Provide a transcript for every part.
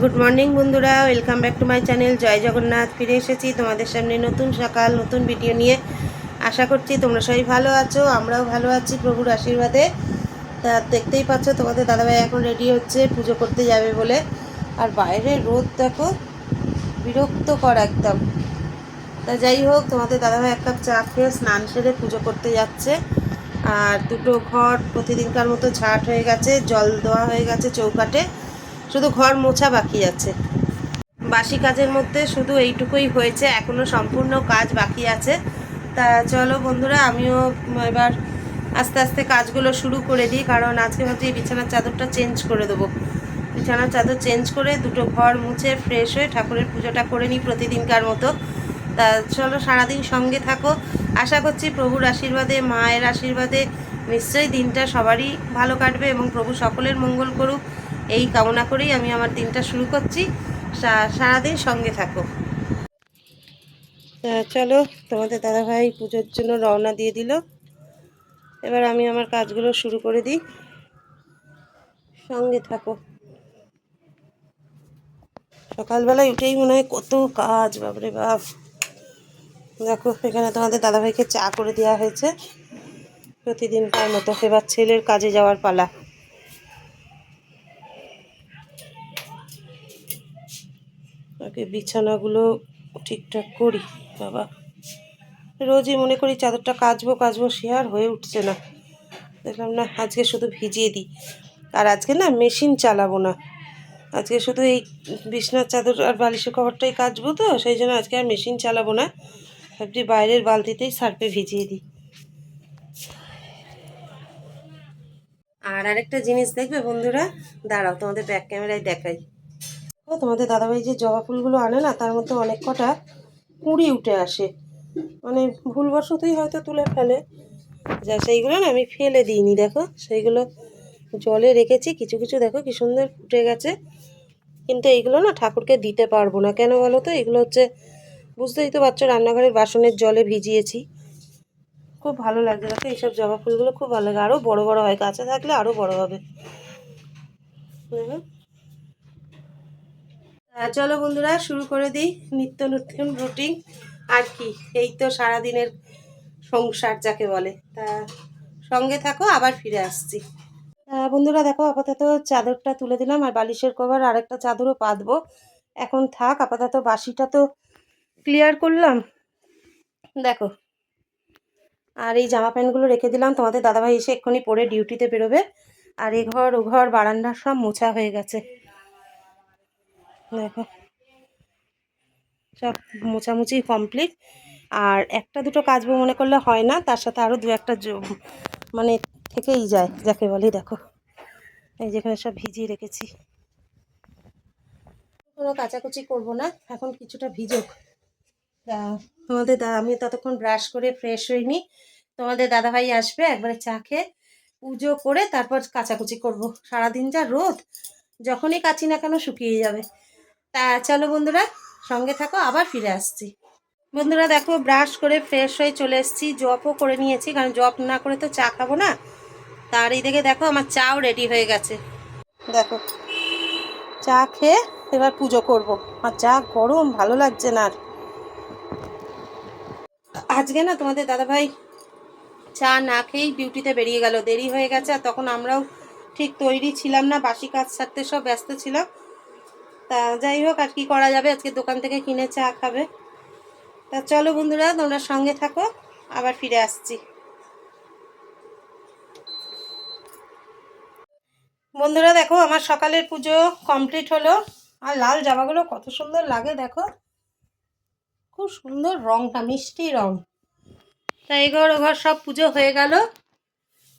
Good morning বন্ধুরা। Welcome back to my channel জয় জগন্নাথ, ফিরে এসেছি তোমাদের সামনে নতুন সকাল, নতুন ভিডিও নিয়ে। আশা করছি তোমরা সবাই ভালো আছো, আমরাও ভালো আছি প্রভুর আশীর্বাদে। তা দেখতেই পাচ্ছ, তোমাদের দাদাভাই এখন রেডি হচ্ছে, পুজো করতে যাবে বলে। আর বাইরে রোদ দেখো বিরক্তকর একদম। তা যাই হোক, তোমাদের দাদাভাই এক কাপ চা খেয়ে স্নান সেরে পুজো করতে যাচ্ছে। আর দুটো ঘর প্রতিদিনকার মতো ঝাট হয়ে গেছে, জল দেওয়া হয়ে গেছে চৌকাটে শুধু ঘর মোছা বাকি আছে। বাসি কাজের মধ্যে শুধু এইটুকুই হয়েছে এখনও সম্পূর্ণ কাজ বাকি আছে। তা চলো বন্ধুরা, আমিও এবার আস্তে আস্তে কাজগুলো শুরু করে দিই, কারণ আজকে ভাবছি এই বিছানার চাদরটা চেঞ্জ করে দেবো। বিছানার চাদর চেঞ্জ করে দুটো ঘর মুছে ফ্রেশ হয়ে ঠাকুরের পুজোটা করে নিই প্রতিদিনকার মতো। তা চলো সারাদিন সঙ্গে থাকো। আশা করছি প্রভুর আশীর্বাদে, মায়ের আশীর্বাদে নিশ্চয়ই দিনটা সবারই ভালো কাটবে এবং প্রভু সকলের মঙ্গল করুক। এই কামনা করেই আমি আমার দিনটা শুরু করছি। সারাদিন সঙ্গে থাকো। চলো, তোমাদের দাদাভাই পুজোর জন্য রওনা দিয়ে দিল। এবার আমি আমার কাজগুলো শুরু করে দিই। সঙ্গে থাকো। সকালবেলায় উঠেই মনে হয় কত কাজ, বাপরে বাপ। দেখো, এখানে তোমাদের দাদাভাইকে চা করে দেওয়া হয়েছে। প্রতিদিনকার মতো এবার ছেলের কাজে যাওয়ার পালা। আগে বিছানাগুলো ঠিকঠাক করি, বাবা। রোজই মনে করি চাদরটা কাচবো কাচবো, সে আর হয়ে উঠছে না। দেখলাম না, আজকে শুধু ভিজিয়ে দিই। আর আজকে না মেশিন চালাবো না। আজকে শুধু এই বিছনার চাদর আর বালিশের কভারটাই কাচবো তো, সেই জন্য আজকে আর মেশিন চালাবো না। ভাবছি বাইরের বালতিতেই সার্ফে ভিজিয়ে দিই। আর আরেকটা জিনিস দেখবে বন্ধুরা? দাঁড়াও, তোমাদের ব্যাক ক্যামেরায় দেখাই। তোমাদের দাদাভাই যে জবা ফুলগুলো আনে না, তার মধ্যে অনেক কটা কুঁড়ি উঠে আসে। মানে ভুলবশতই হয়তো তুলে ফেলে। যা সেইগুলো না আমি ফেলে দিইনি, দেখো। সেইগুলো জলে রেখেছি, কিছু কিছু দেখো কি সুন্দর ফুটে গেছে। কিন্তু এইগুলো না ঠাকুরকে দিতে পারব না। কেন বলো তো? এগুলো হচ্ছে, বুঝতেই তো পারছ, রান্নাঘরের বাসনের জলে ভিজিয়েছি। খুব ভালো লাগছে দেখো, এইসব জবা ফুলগুলো খুব ভালো লাগে। আরও বড় বড় হয় কাছে থাকলে আরও বড় হবে। দেখো চলো বন্ধুরা, শুরু করে দিই। নিত্য নতুন রুটিন আর কি? এই তো সারাদিনের সংসার, যাকে বলে। তা, সঙ্গে থাকো, আবার ফিরে আসছি। বন্ধুরা, দেখো, আপাতত চাদরটা তুলে দিলাম, আর বালিশের কভার আরেকটা চাদরও পাতবো। এখন থাক, আপাতত বাসিটা তো ক্লিয়ার করলাম। দেখো, আর এই জামা প্যান্টগুলো রেখে দিলাম। তোমাদের দাদাভাই এসে এক্ষুনি পরে ডিউটিতে বেরোবে। আর এ ঘর, ও ঘর, বারান্দা সব মোছা হয়ে গেছে। দেখো। সব মোছামুছি কমপ্লিট আর একটা দুটো কাচবো মনে করলে হয় না, তার সাথে আরও দু একটা মানে থেকেই যায়, যাকে বলি, দেখো। এই যেখানে সব ভিজিয়ে রেখেছি। কোনো কাচাকুচি করব না, এখন কিছুটা ভিজুক। তোমাদের দা আমি ততক্ষণ ব্রাশ করে ফ্রেশ হইনি। তোমাদের দাদাভাই আসবে, একবারে চা খেয়ে পুজো করে তারপর কাচাকুচি করব। সারাদিন যা রোদ, যখনই কাচি না কেন শুকিয়ে যাবে। তা চলো বন্ধুরা, সঙ্গে থাকো, আবার ফিরে আসছি। বন্ধুরা দেখো ব্রাশ করে ফ্রেশ হয়ে চলে এসেছি জপও করে নিয়েছি, কারণ জপ না করে তো চা খাব না। তার এই দিকে দেখো, আমার চাও রেডি হয়ে গেছে। দেখো, চা খেয়ে এবার পুজো করব। আর চা গরম, ভালো লাগছে না আর। আজকে না তোমাদের দাদাভাই চা না খেয়েই ডিউটিতে বেরিয়ে গেল। দেরি হয়ে গেছে, আর তখন আমরাও ঠিক তৈরি ছিলাম না, বাসি কাজ সারতে সব ব্যস্ত ছিলাম। তা যাই হোক, আর কি করা যাবে? আজকে দোকান থেকে কিনে চা খাবে। তা চলো বন্ধুরা, তোমরা সঙ্গে থাকো, আবার ফিরে আসছি। বন্ধুরা দেখো, আমার সকালের পুজো কমপ্লিট হলো। আর লাল জামাগুলো কত সুন্দর লাগে, দেখো। খুব সুন্দর রংটা, মিষ্টি রং। তা এঘর ওঘর সব পুজো হয়ে গেল।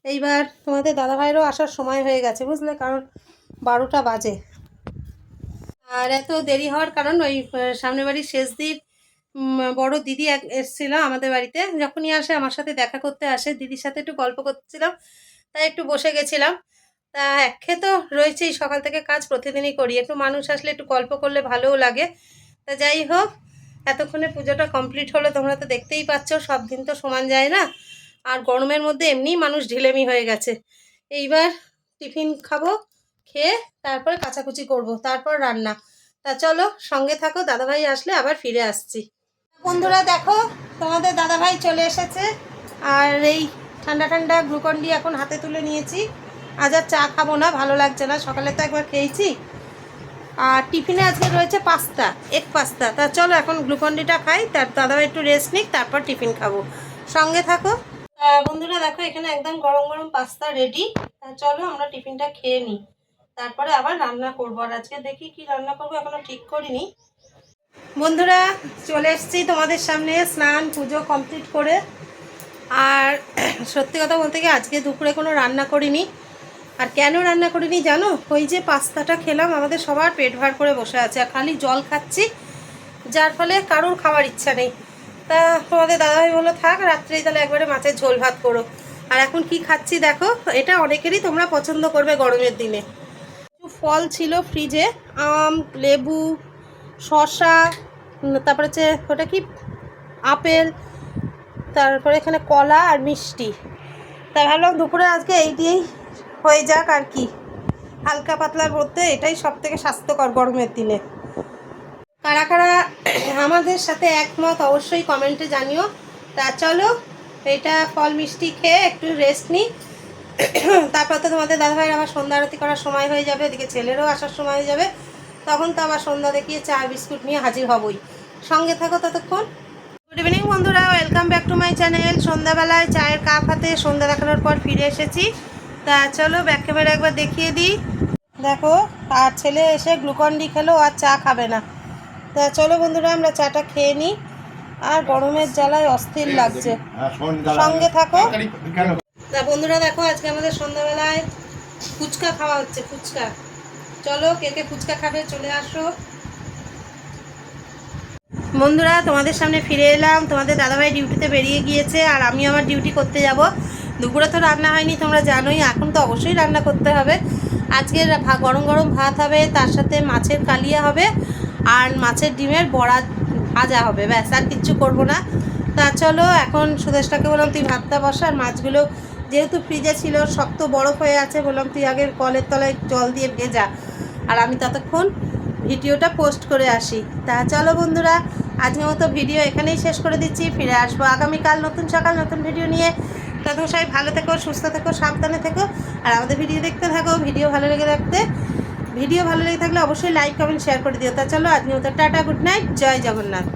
এইবার তোমাদের দাদাভাইয়েরও আসার সময় হয়ে গেছে, বুঝলে? কারণ বারোটা বাজে। আর এত দেরি হওয়ার কারণ ওই সামনের বাড়ির শেষদির উম, বড় দিদি এক এসেছিল আমাদের বাড়িতে। যখনই আসে আমার সাথে দেখা করতে আসে। দিদির সাথে একটু গল্প করছিলাম তাই একটু বসে গেছিলাম। তা একঘেয়ে তো রয়েছেই সকাল থেকে কাজ প্রতিদিনই করি। একটু মানুষ আসলে একটু গল্প করলে ভালোও লাগে। তা যাই হোক এতক্ষণে পুজোটা কমপ্লিট হলো। তোমরা তো দেখতেই পাচ্ছ সব দিন তো সমান যায় না। আর গরমের মধ্যে এমনিই মানুষ ঢিলেমি হয়ে গেছে। এইবার টিফিন খাব। খেয়ে তারপরে কাচাকুচি করব, তারপর রান্না। তা চলো, সঙ্গে থাকো, দাদাভাই আসলে আবার ফিরে আসছি। বন্ধুরা দেখো, তোমাদের দাদাভাই চলে এসেছে। আর এই ঠান্ডা ঠান্ডা গ্লুকন্ডি এখন হাতে তুলে নিয়েছি। আজ আর চা খাব না, ভালো লাগছে না, সকালে তো একবার খেয়েছি। আর টিফিনে আজকে রয়েছে পাস্তা এক পাস্তা। তা চলো, এখন গ্লুকন্ডিটা খাই, তার দাদাভাই একটু রেস্ট নিক, তারপর টিফিন খাব। সঙ্গে থাকো। বন্ধুরা দেখো, এখানে একদম গরম গরম পাস্তা রেডি তা চলো, আমরা টিফিনটা খেয়ে নিই। তারপরে আবার রান্না করব। আর আজকে দেখি কি রান্না করব, এখনও ঠিক করিনি। বন্ধুরা, চলে এসেছি তোমাদের সামনে স্নান পুজো কমপ্লিট করে। আর সত্যি কথা বলতে কি, আজকে দুপুরে কোনো রান্না করিনি। আর কেন রান্না করিনি জানো? ওই যে পাস্তাটা খেলাম, আমাদের সবার পেট ভার করে বসে আছে, আর খালি জল খাচ্ছি, যার ফলে কারোর খাওয়ার ইচ্ছা নেই। তা তোমাদের দাদাভাই বলল, থাক, রাত্রেই তাহলে একবারে মাছের ঝোল ভাত করো। আর এখন কি খাচ্ছি দেখো, এটা অনেকেরই তোমরা পছন্দ করবে গরমের দিনে। ফল ছিল ফ্রিজে, আম, লেবু, শসা তারপরে হচ্ছে ওটা কি? আপেল, তারপরে এখানে কলা আর মিষ্টি। তা ভাবলাম দুপুরে আজকে এই দিয়েই হয়ে যাক আর কি। হালকা পাতলার মধ্যে এটাই সব থেকে স্বাস্থ্যকর গরমের দিনে। কারা কারা আমাদের সাথে একমত অবশ্যই কমেন্টে জানিও। তা চলো, এটা ফল মিষ্টি খেয়ে একটু রেস্ট নিই। তারপর তো তোমাদের দাদাভাইয়ের আবার সন্ধ্যা আরতি করার সময় হয়ে যাবে এদিকে ছেলেরও আসার সময় হয়ে যাবে। তখন তো আবার সন্ধ্যা দেখিয়ে চা বিস্কুট নিয়ে হাজির হবই। সঙ্গে থাকো ততক্ষণ। গুড ইভিনিং বন্ধুরা welcome back to my channel সন্ধ্যাবেলায় চায়ের কাপ হাতে সন্ধ্যা দেখানোর পর ফিরে এসেছি। তা চলো ব্যাক ক্যামেরা একবার দেখিয়ে দিই। দেখো আর ছেলে এসে গ্লুকন ডি খেলো আর চা খাবে না। তা চলো বন্ধুরা আমরা চাটা খেয়ে নিই। আর গরমের জ্বালায় অস্থির লাগছে। সঙ্গে থাকো। তা বন্ধুরা দেখো, আজকে আমাদের সন্ধ্যাবেলায় ফুচকা খাওয়া হচ্ছে, ফুচকা। চলো, কে কে ফুচকা খাবে চলে আসো। বন্ধুরা, তোমাদের সামনে ফিরে এলাম। তোমাদের দাদাভাই ডিউটিতে বেরিয়ে গিয়েছে, আর আমি আমার ডিউটি করতে যাব। দুপুরে তো রান্না হয়নি, তোমরা জানোই, এখন তো অবশ্যই রান্না করতে হবে। আজকে গরম গরম ভাত হবে, তার সাথে মাছের কালিয়া হবে, আর মাছের ডিমের বড়া ভাজা হবে। ব্যাস, আর কিচ্ছু করব না। তা চলো, এখন সুদেশটাকে বললাম, তুই ভাতটা বসা, আর মাছগুলো যেহেতু ফ্রিজে ছিল, শক্ত বরফ হয়ে আছে, বললাম তুই আগে কলের তলায় জল দিয়ে ভেজা। আর আমি ততক্ষণ ভিডিওটা পোস্ট করে আসি। তা চলো বন্ধুরা, আজকের মতো ভিডিও এখানেই শেষ করে দিচ্ছি। ফিরে আসব আগামীকাল নতুন সকাল, নতুন ভিডিও নিয়ে। তখন সবাই ভালো থেকো, সুস্থ থেকো, সাবধানে থেকো। আর আমাদের ভিডিও দেখতে থাকো, ভিডিও ভালো লেগে থাকতে। ভিডিও ভালো লেগে থাকলে অবশ্যই লাইক কমেন্ট শেয়ার করে দিও। তা চলো আজকের মতো টাটা গুড নাইট জয় জগন্নাথ।